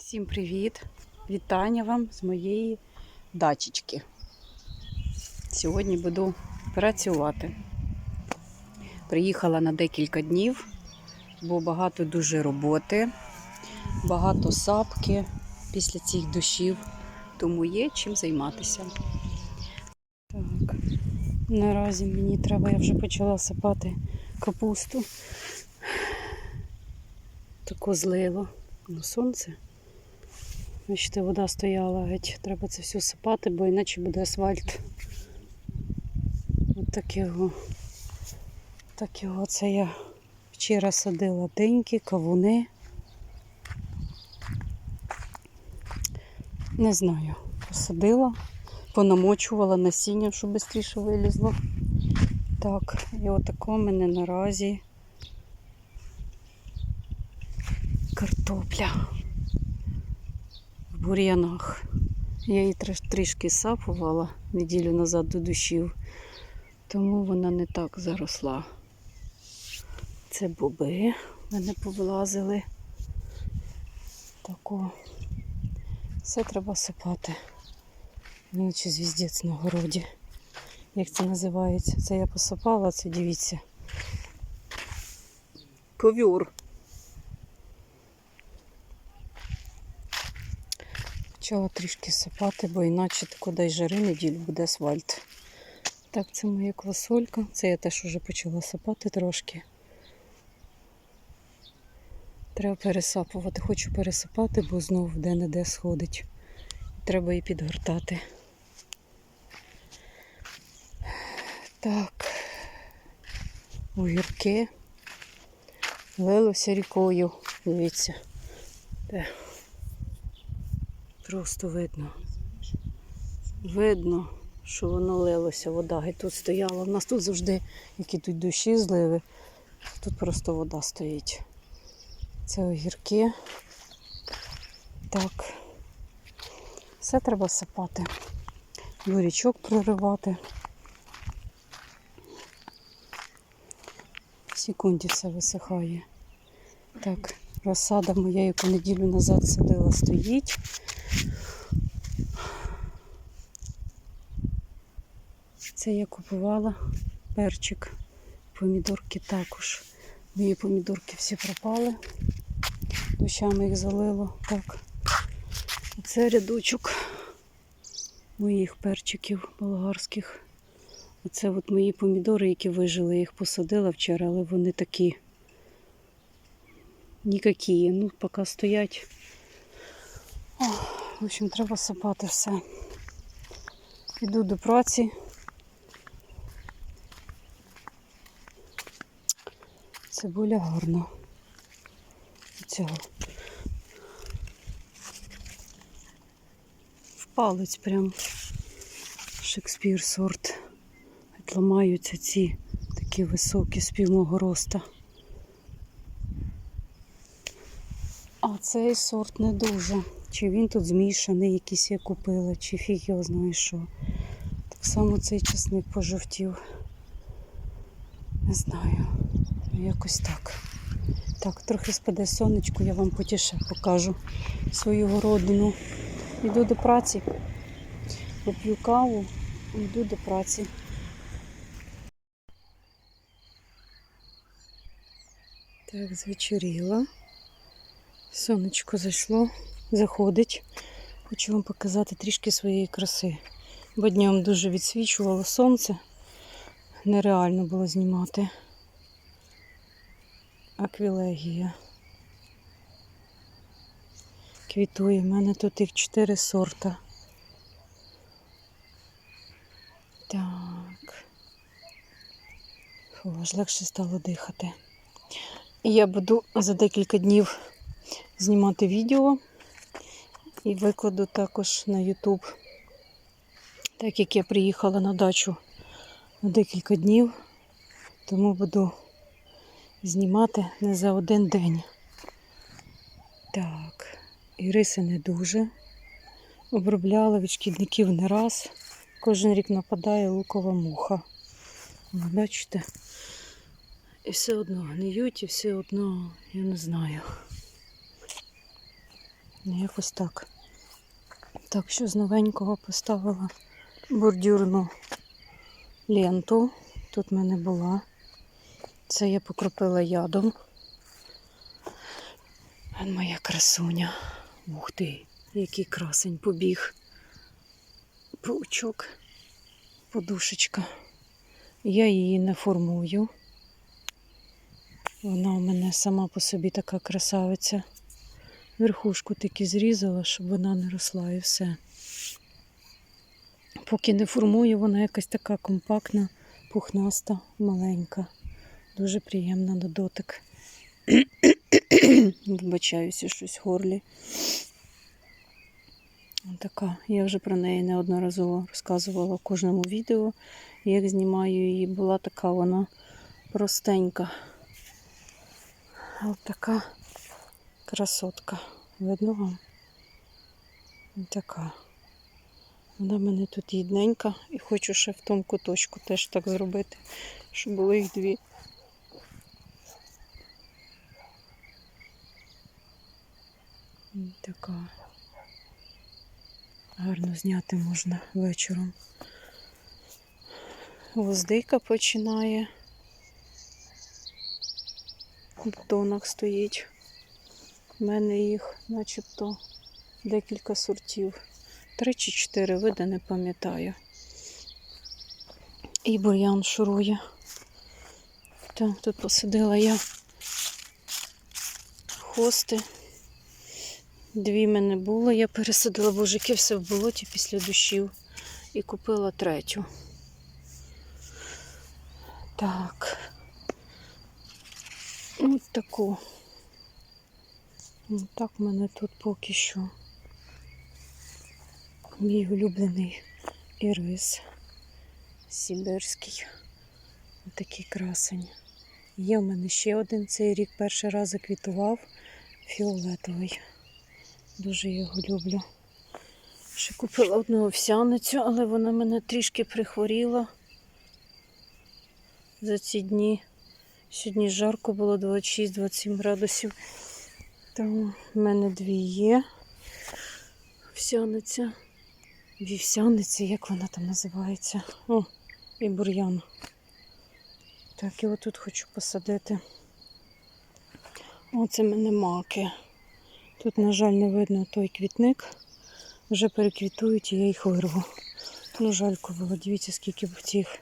Всім привіт! Вітання вам з моєї дачечки. Сьогодні буду працювати. Приїхала на декілька днів, бо багато дуже роботи, багато сапки після цих дощів, тому є чим займатися. Так, наразі мені треба, я вже почала сапати капусту. Тако злило. Ну, сонце. Бачите, вода стояла геть. Треба це все сипати, бо іначе буде асфальт. От так його. Так його це я вчора садила деньки, кавуни. Не знаю, посадила, понамочувала насіння, щоб швидше вилізло. Так, і отако в мене наразі картопля бур'янах. Я її трішки сапувала неділю назад до душів, тому вона не так заросла. Це боби мене повилазили. Тако. Все треба сипати. Наче звіздець на городі. Як це називається? Це я посипала, це дивіться. Ковюр. Почала трішки сипати, бо іначе тако дай жари неділю буде асфальт. Так, це моя квасолька. Це я теж вже почала сипати трошки. Треба пересапувати. Хочу пересипати, бо знову де-не-де сходить. Треба її підгортати. Так. Огірки. Лилося рікою. Дивіться. Де. Просто видно. Видно, що воно лилося, вода геть тут стояла. У нас тут завжди, які тут дощі зливи, тут просто вода стоїть. Це огірки. Так. Все треба сипати. Бурячок проривати. В секунді все висихає. Так, розсада моя, яку неділю назад садила, стоїть. Це я купувала перчик. Помідорки також. Мої помідорки всі пропали. Дощами їх залило. Так. Це рядочок моїх перчиків болгарських. Оце от мої помідори, які вижили, я їх посадила вчора, але вони такі ніякі. Ну, поки стоять. О, в общем, треба сипати все. Іду до праці. Цибуля гарна. Цього. В палець прям Шекспір сорт. Ламаються ці такі високі пів роста. А цей сорт не дуже. Чи він тут змішаний, якийсь я купила, чи фіг його знає що. Так само цей чесник пожовтів. Не знаю. Якось так. Так, трохи спаде сонечко, я вам потім ще покажу свою городину. Йду до праці, поп'ю каву і йду до праці. Так, звечоріла. Сонечко зайшло, заходить. Хочу вам показати трішки своєї краси. Бо днем дуже відсвічувало сонце. Нереально було знімати. Аквілегія. Квітує. У мене тут їх чотири сорта. Так. Фу, аж легше стало дихати. І я буду за декілька днів знімати відео і викладу також на YouTube. Так як я приїхала на дачу на декілька днів, тому буду знімати не за один день. Так, іриси не дуже. Обробляла від шкідників не раз. Кожен рік нападає лукова муха. Ви Бачите? І все одно гниють, і все одно, я не знаю. Ну, Якось так. Так що з новенького поставила бордюрну ленту. Тут в мене була. Це я покропила ядом. А моя красуня. Ух ти, який красень побіг. Паучок, подушечка. Я її не формую. Вона у мене сама по собі така красавиця. Верхушку таки зрізала, щоб вона не росла і все. Поки не формую, вона якась така компактна, пухнаста, маленька. Дуже приємна на дотик. Вибачаюся, щось в горлі. Така. Я вже про неї неодноразово розказувала в кожному відео, як знімаю її. Була така вона простенька. От така красотка. Видно вам? Ось Така. Вона в мене тут єдненька і хочу ще в тому куточку теж так зробити, щоб було їх дві. Така. Гарно зняти можна вечором. Гвоздика починає. В бутонах стоїть. У мене їх начебто декілька сортів. Три чи чотири види, не пам'ятаю. І бур'ян шурує. Так, тут посадила я хости. Дві мене було. Я пересадила божики все в болоті після душів і купила третю. Так. Ось таку. Ось так в мене тут поки що. Мій улюблений ірис сібирський. Ось такий красень. Є в мене ще один цей рік перший раз заквітував фіолетовий. Дуже його люблю. Ще купила одну овсяницю, але вона мене трішки прихворіла за ці дні. Сьогодні жарко було 26-27 градусів. Тому в мене дві є. Овсяниця. Вівсяниця, як вона там називається? О, і бур'ян. Так, і отут хочу посадити. Оце мене маки. Тут, на жаль, не видно той квітник. Вже переквітують і я їх вирву. Ну, жалько було. Дивіться, скільки б цих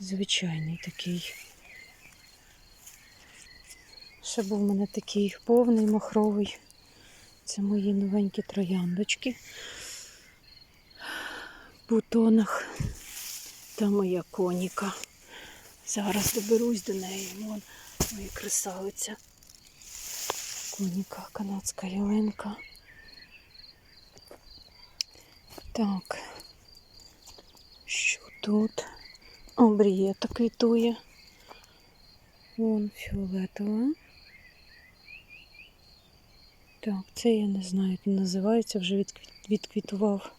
звичайний такий. Ще був у мене такий повний махровий. Це мої новенькі трояндочки бутонах. Та моя коніка. Зараз доберусь до неї. Вон моя красавиця. Коніка, канадська ялинка. Так. Що тут? Обрієта квітує. Вон фіолетова. Так, це я не знаю, як він називається, вже відквіт- відквітував.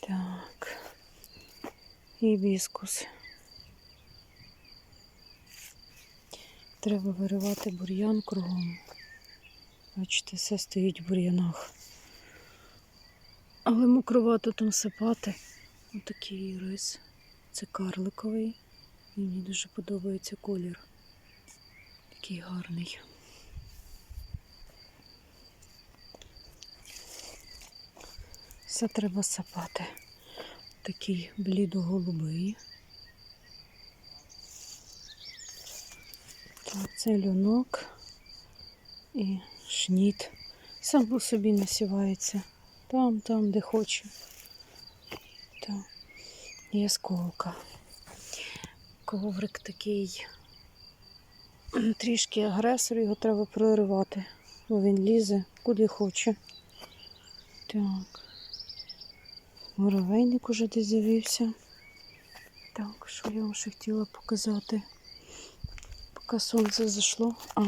Так. Гібіскус. Треба виривати бур'ян кругом. Бачите, все стоїть в бур'янах. Але мокровато там сипати. Отакий рис. Це карликовий. Мені дуже подобається колір. Такий гарний. Все треба сапати. Такий блідо-голубий. Так, це льонок і шніт. Сам по собі насівається. Там, там, де хоче. Так. І осколка. Коврик такий трішки агресор, його треба проривати, бо він лізе куди хоче. Так. Муравейник уже десь з'явився. Так, що я вам ще хотіла показати? Поки сонце зайшло. А.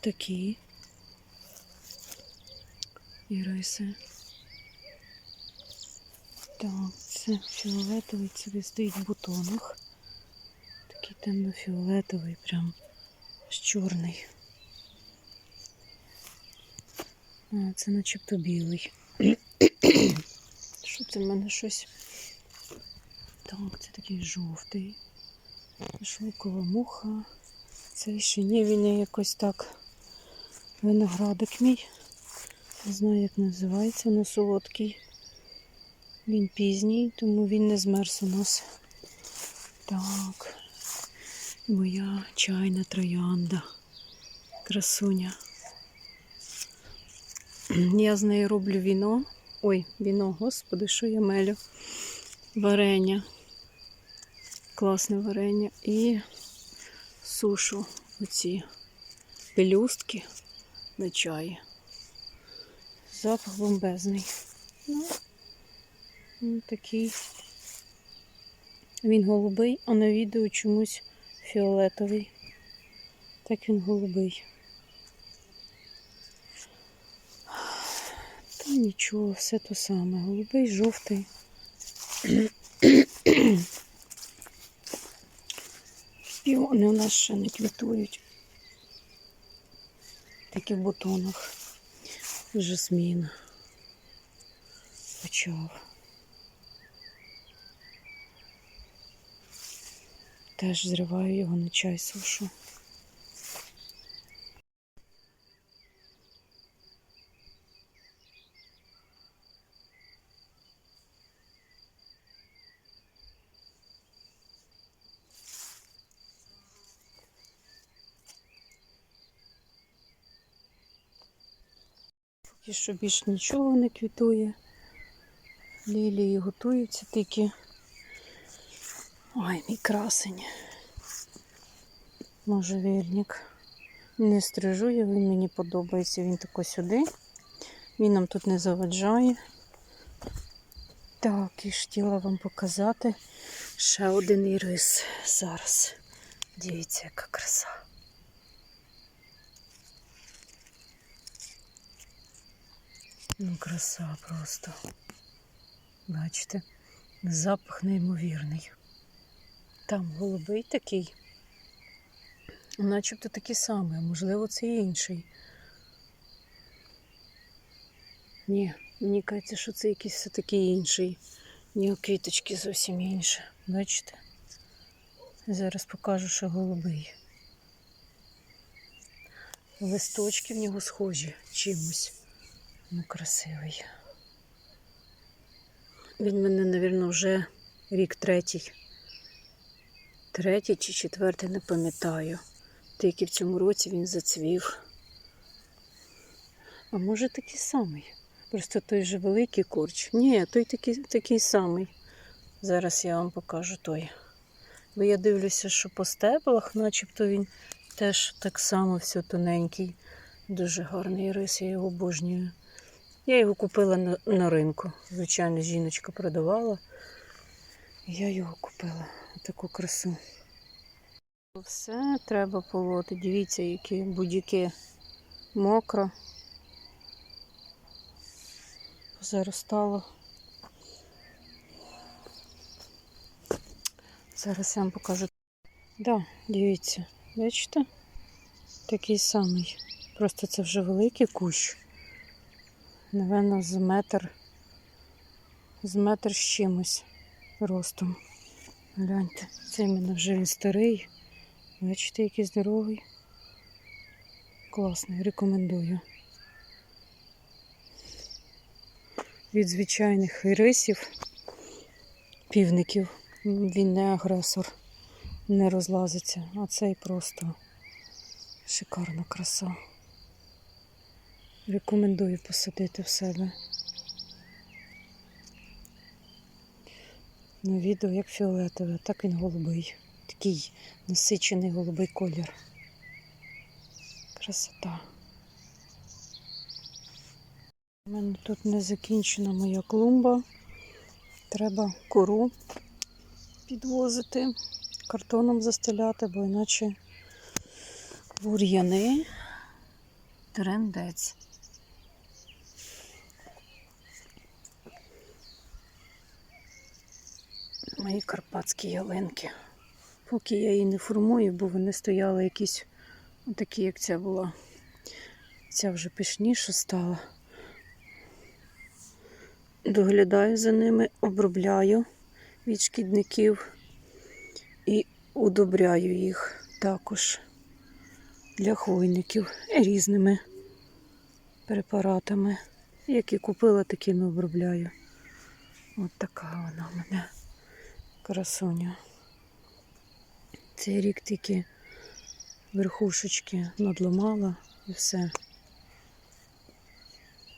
Такі іриси. Так, це фіолетовий, це стоїть в бутонах. Такий темно-фіолетовий, прям аж чорний. А, це начебто білий. Що це в мене щось? Так, це такий жовтий. Шовкова муха. Це ще ні, він якось так. Виноградик мій. Не знаю, як називається, але солодкий. Він пізній, тому він не змерз у нас. Так. Моя чайна троянда. Красуня. Я з нею роблю віно. Ой, віно, господи, що я мелю. Варення. Класне варення. І сушу оці пелюстки на чаї. Запах бомбезний. Ну, такий. Він голубий, а на відео чомусь фіолетовий. Так він голубий. Та нічого, все то саме. Голубий, жовтий. Піони у нас ще не квітують. Тільки в бутонах. Жасмін почав. Теж зриваю його на чай сушу. Поки що більш нічого не квітує. Лілії готуються тільки. Ой, мій красень. Можжевельник. Не стрижу я, він мені подобається. Він тако сюди. Він нам тут не заваджає. Так, і ж хотіла вам показати ще один ірис зараз. Дивіться, яка краса. Ну, краса просто. Бачите, запах неймовірний. Там голубий такий, начебто такий самий, а можливо, це інший. Ні, мені кажеться, що це якийсь все-таки інший. Ні, квіточки зовсім інші. Бачите? Зараз покажу, що голубий. Листочки в нього схожі чимось. Ну, красивий. Він мене, мабуть, вже рік третій. Третій чи четвертий, не пам'ятаю. Тільки в цьому році він зацвів. А може такий самий? Просто той же великий корч. Ні, той такий, такий самий. Зараз я вам покажу той. Бо я дивлюся, що по стеблах, начебто він теж так само все тоненький. Дуже гарний рис, я його обожнюю. Я його купила на, на ринку. Звичайно, жіночка продавала. Я його купила. Таку красу. Все треба полоти. Дивіться, які будь-які мокро. Заростало. Зараз я вам покажу. Да, дивіться, бачите? Такий самий. Просто це вже великий кущ. Навірно, з метр, з метр з чимось ростом. Гляньте, це іменно вже він старий. Бачите, який здоровий. Класний, рекомендую. Від звичайних ірисів, півників, він не агресор, не розлазиться, а цей просто шикарна краса. Рекомендую посадити в себе. На відео як фіолетове, так він голубий. Такий насичений голубий колір. Красота. У мене тут не закінчена моя клумба. Треба кору підвозити, картоном застеляти, бо іначе бур'яни трендець. Мої карпатські ялинки. Поки я її не формую, бо вони стояли якісь такі, як ця була. Ця вже пишніша стала. Доглядаю за ними, обробляю від шкідників і удобряю їх також для хвойників різними препаратами. Які купила, такими обробляю. От така вона в мене красуня. Цей рік тільки верхушечки надломала і все.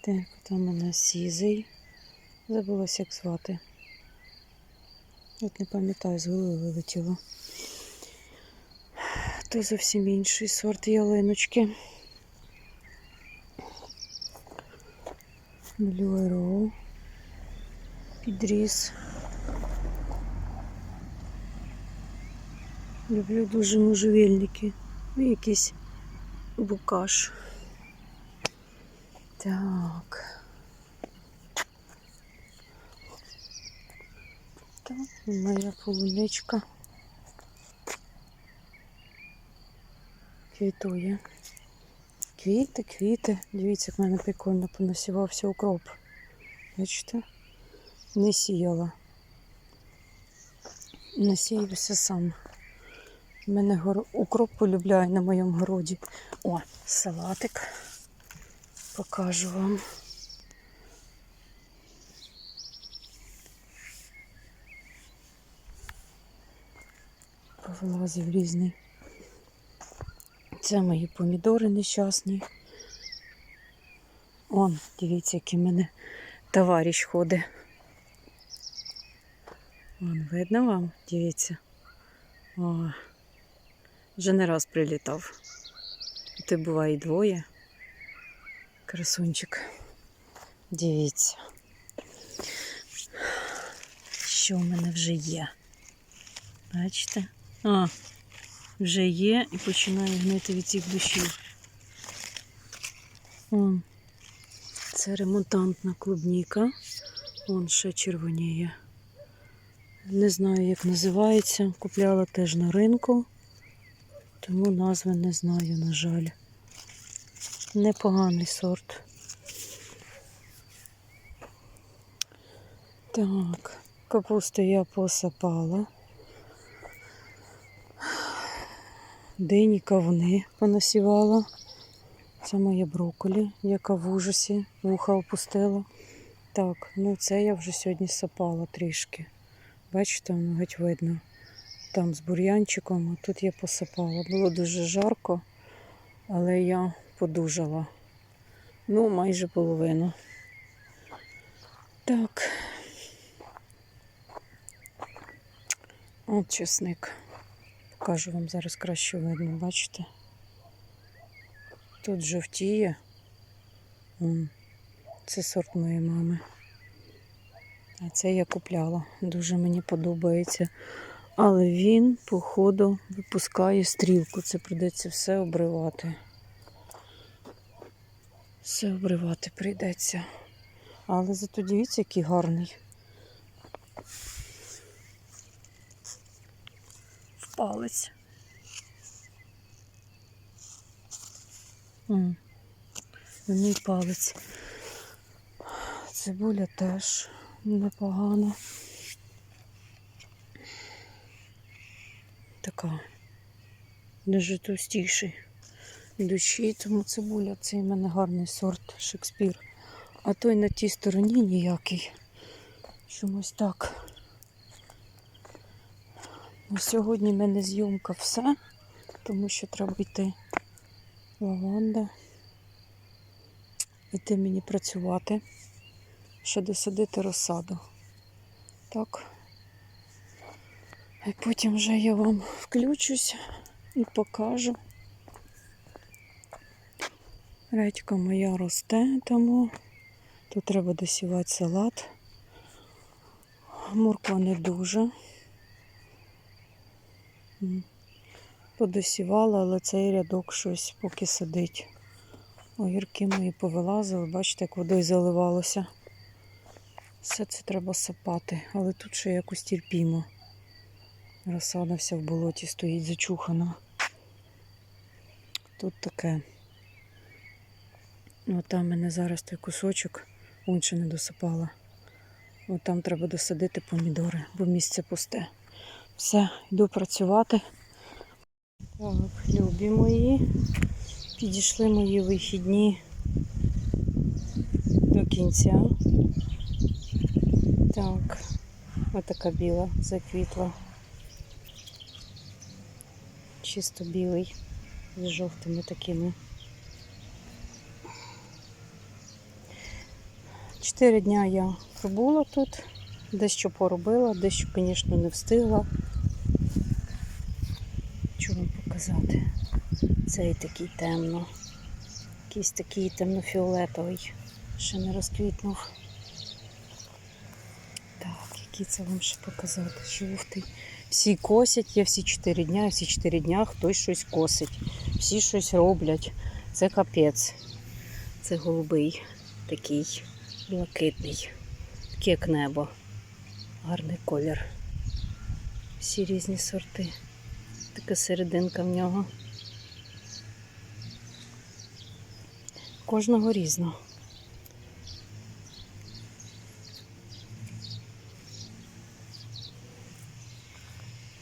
Так, там у мене сізий. Забулася, як звати. От не пам'ятаю, з голови вилетіло. То зовсім інший сорт ялиночки. Arrow. Підріс. Люблю дуже можжевельники. І якийсь букаш. Так. Так, моя полуничка. Квітує. Квіти, квіти. Дивіться, як в мене прикольно понасівався укроп. Бачите? Не сіяла. Насіявся сам. Мене гор... укроп полюбляє на моєму городі. О, салатик. Покажу вам. Повилазив різний. Це мої помідори нещасні. Он, дивіться, який мене товариш ходить. Вон, видно вам? Дивіться. О, вже не раз прилітав. Ти буває двоє. Красунчик. Дивіться. Що в мене вже є. Бачите? А, вже є і починає гнити від цих душів. Вон. Це ремонтантна клубніка. Вон ще червоніє. Не знаю, як називається. Купляла теж на ринку, тому назви не знаю, на жаль. Непоганий сорт. Так, капусту я посапала. Дині кавуни понасівала. Це моє брокколі, яка в ужасі вуха опустила. Так, ну це я вже сьогодні сапала трішки. Бачите, воно геть видно. Там з бур'янчиком, тут я посапала. Було дуже жарко, але я подужала. Ну, майже половину. Так. От чесник. Покажу вам зараз краще видно, бачите? Тут жовтіє. Це сорт моєї мами. А це я купляла. Дуже мені подобається. Але він, походу, випускає стрілку. Це прийдеться все обривати. Все обривати прийдеться. Але зато дивіться, який гарний. В палець. М. Мені палець. Цибуля теж непогана. Така дуже товстіший душі, тому цибуля цей в мене гарний сорт Шекспір. А той на тій стороні ніякий. Чомусь так. На сьогодні в мене зйомка все, тому що треба йти лаванда. Іти мені працювати, ще досадити розсаду. Так. І потім вже я вам включусь і покажу. Редька моя росте, тому тут треба досівати салат. Морква не дуже. Подосівала, але цей рядок щось поки сидить. Огірки мої повилазили, бачите, як водою заливалося. Все це треба сапати, але тут ще якось терпімо. Розсада вся в болоті стоїть зачухана. Тут таке. От там мене зараз той кусочок ще не досипала. От там треба досадити помідори, бо місце пусте. Все, йду працювати. Так, любі мої. Підійшли мої вихідні до кінця. Так, отака біла заквітла. Чисто білий з жовтими такими. Чотири дня я пробула тут, дещо поробила, дещо, звісно, не встигла. Що вам показати? Цей такий темно. Якийсь такий темно-фіолетовий. Ще не розквітнув. Так, який це вам ще показати? Жовтий. Всі косять, я всі 4 дня, всі 4 дня хтось щось косить. Всі щось роблять. Це капець. Це голубий такий блакитний. Такий як небо. Гарний колір. Всі різні сорти. Така серединка в нього. Кожного різно.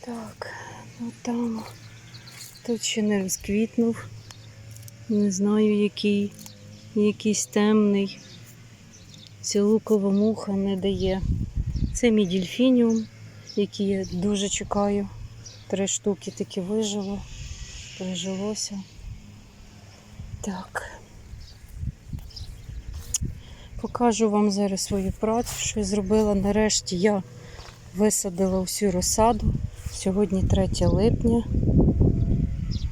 Так, ну там тут ще не розквітнув. Не знаю, який, якийсь темний. Ця лукова муха не дає. Це мій дельфініум, який я дуже чекаю. Три штуки таки вижило, прижилося. Так. Покажу вам зараз свою працю, що я зробила. Нарешті я висадила всю розсаду. Сьогодні 3 липня.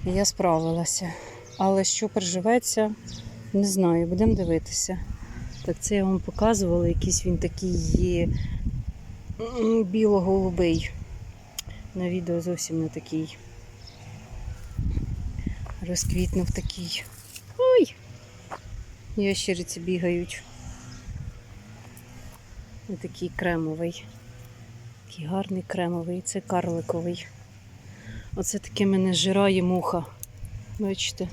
І я справилася. Але що приживеться, не знаю, будемо дивитися. Так, це я вам показувала, якийсь він такий є біло-голубий. На відео зовсім не такий. Розквітнув такий. Ой! Ящериці бігають. І такий кремовий. Такий гарний кремовий, це карликовий. Оце таке мене жирає муха. Бачите?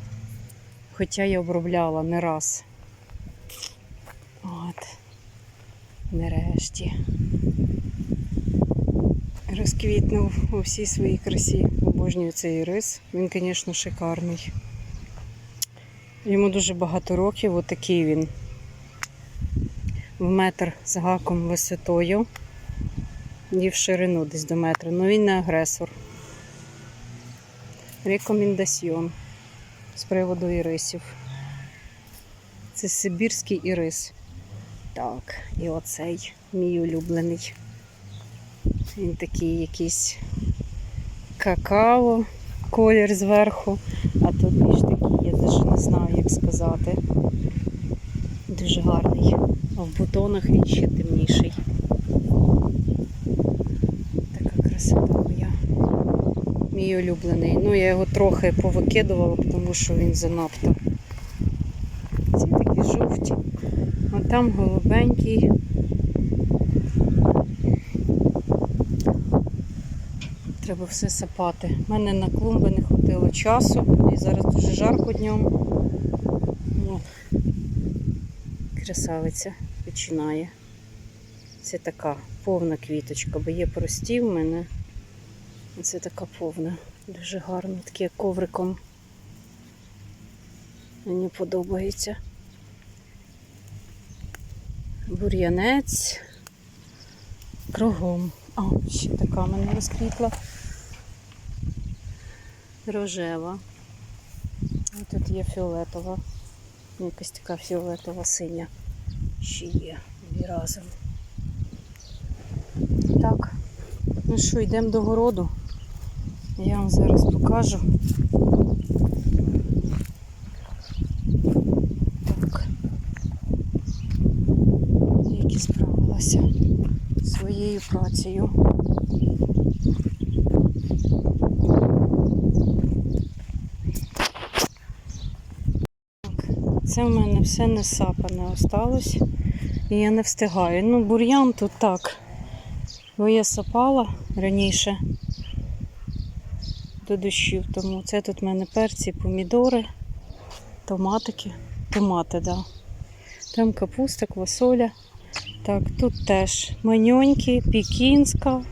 Хоча я обробляла не раз. От. Нарешті. Розквітнув у всій своїй красі. Обожнюю цей рис. Він, звісно, шикарний. Йому дуже багато років, отакий він. В метр з гаком висотою. І в ширину десь до метра. Ну він не агресор. Рекомендаціон з приводу ірисів. Це сибірський ірис. Так, і оцей мій улюблений. Він такий якийсь какао, колір зверху, а тут більш такий, я навіть не знаю, як сказати. Дуже гарний. А в бутонах він ще темніший. Така красота моя. Мій улюблений. Ну, я його трохи повикидувала, тому що він занадто. Ці такі жовті. А там голубенький. Треба все сапати. У мене на клумби не хватило часу. І зараз дуже жарко днем. От. Красавиця починає. Це така повна квіточка, бо є прості в мене. Це така повна. Дуже гарна, таке ковриком. Мені подобається. Бур'янець. Кругом. А, ще така мене розквітла. Рожева. Ось тут є фіолетова. Якась така фіолетова синя. Ще є дві разом. Так, ну що, йдемо до городу. Я вам зараз покажу. Так. Які справилася своєю працею. Це в мене все не сапане осталось. І я не встигаю. Ну, бур'ян тут так. Бо я сапала раніше. До дощів. Тому це тут в мене перці, помідори, томатики. Томати. Да. Там капуста, квасоля. Так, тут теж маньоньки, пікінська,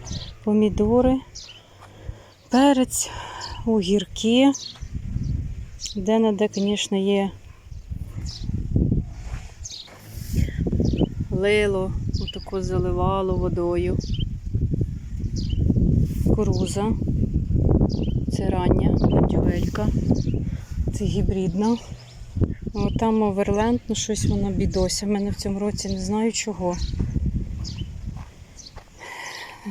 помідори, перець, огірки. Де-не-де, звісно, є лило, отако заливало водою. Кукуруза. Це рання бандювелька. Це гібридна. Там оверленд, ну щось вона бідося. В мене в цьому році не знаю чого.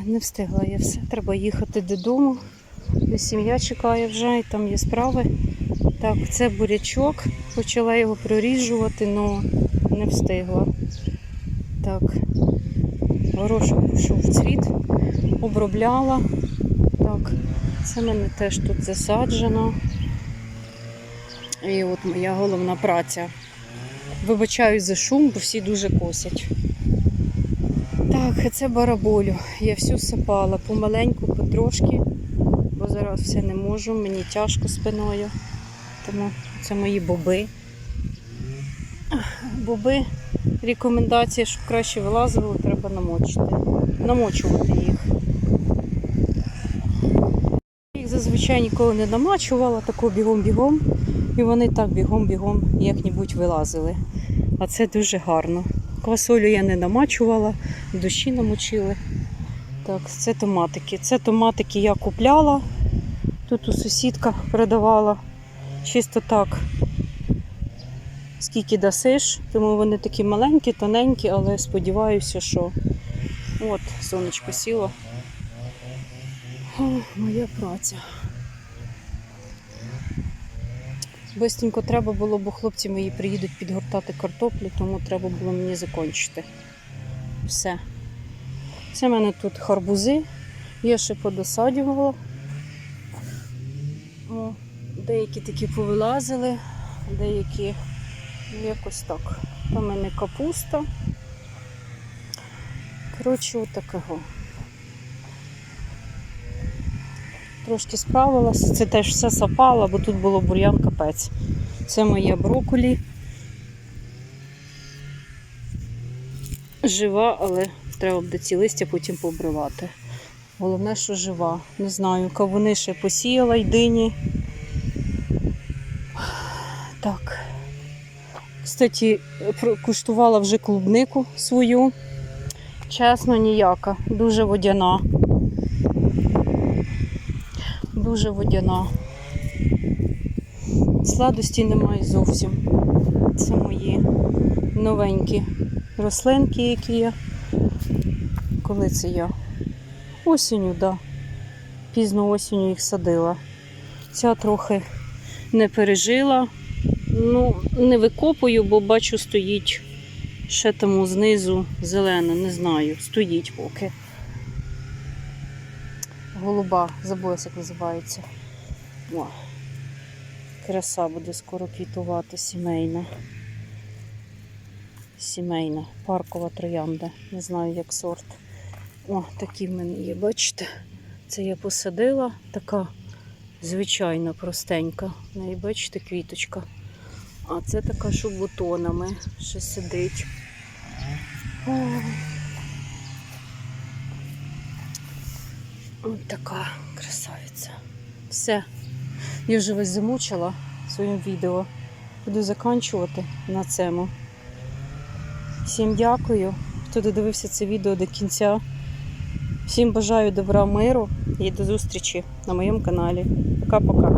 Не встигла я все. Треба їхати додому. Сім'я чекає вже і там є справи. Так, це бурячок. Почала його проріжувати, але не встигла. Так, горошок пішов в цвіт, обробляла. Так, це мене теж тут засаджено. І от моя головна праця. Вибачаю за шум, бо всі дуже косять. Так, це бараболю. Я всю сапала помаленьку, потрошки, бо зараз все не можу, мені тяжко спиною. Тому це мої боби. Боби, рекомендації, щоб краще вилазили, треба намочити. Намочувати їх. Їх зазвичай ніколи не намачувала, тако бігом-бігом. І вони так бігом-бігом як-небудь вилазили. А це дуже гарно. Квасолю я не намачувала, дощі намочили. Так, це томатики. Це томатики я купляла. Тут у сусідка продавала. Чисто так. Скільки дасиш, тому вони такі маленькі, тоненькі, але сподіваюся, що от сонечко сіло. О, моя праця. Бистренько треба було, бо хлопці мої приїдуть підгортати картоплю, тому треба було мені закінчити. Все. Це в мене тут харбузи. Я ще подосадювала. О, деякі такі повилазили, деякі якось так. В мене капуста. Коротше, отакого. Трошки справилася. Це теж все сапала, бо тут було бур'ян капець. Це моя броколі. Жива, але треба буде ці листя потім пообривати. Головне, що жива. Не знаю, кавуни ще посіяла й дині. Так. Кстати, куштувала вже клубнику свою. Чесно, ніяка. Дуже водяна. Дуже водяна. Сладості немає зовсім. Це мої новенькі рослинки, які я. Коли це я? Осінню. Да. Пізно осінню їх садила. Ця трохи не пережила. Ну, не викопую, бо бачу, стоїть ще тому знизу зелена, не знаю. Стоїть поки. Голуба, забулася, як називається. О, краса буде скоро квітувати сімейна. Сімейна, паркова троянда. Не знаю, як сорт. О, такі в мене є, бачите? Це я посадила, така звичайна, простенька. В неї, бачите, квіточка. А це така, що бутонами ще сидить. Ось така красавиця. Все. Я вже вас замучила своїм відео. Буду закінчувати на цьому. Всім дякую, хто додивився це відео до кінця. Всім бажаю добра, миру і до зустрічі на моєму каналі. Пока-пока.